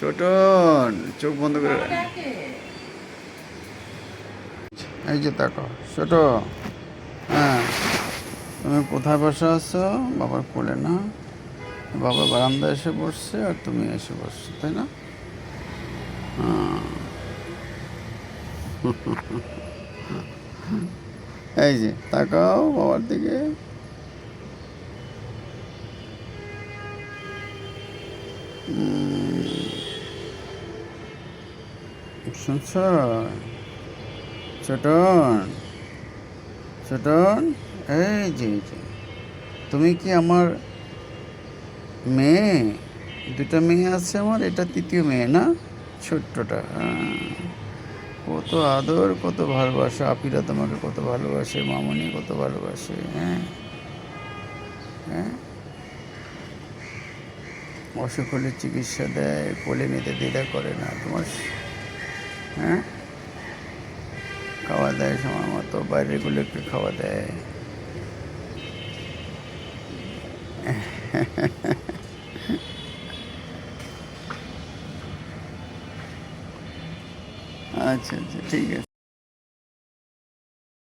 ছোটন চোখ বন্ধ করে এই যে তাকো ছোট। হ্যাঁ তুমি কোথায় বসে আছো? বাবার কোলে না। বাবা বারান্দা এসে বসছে আর তুমি এসে বসছো তাই না? হ্যাঁ। এই যে তাকাও বাবার দিকে। শুনছ? ছোটন ছোটন, এই এই যে, তুমি কি আমার মেয়ে? দুটা মেয়ে আছে আমার, এটা তৃতীয় মেয়ে, না? ছোট্টটা হ্যাঁ। কত আদর, কত ভালোবাসা, আপিরা তোমাকে কত ভালোবাসে, মামনি কত ভালোবাসে হ্যাঁ। হ্যাঁ। অসুখ হলে চিকিৎসা দেয়, কোলে নিতে দ্বিধা করে না, তোমার হ্যাঁ? খাওয়া দেয় সময় মতো বাইরেগুলো একটু খাওয়া দেয়। আচ্ছা আচ্ছা ঠিক আছে।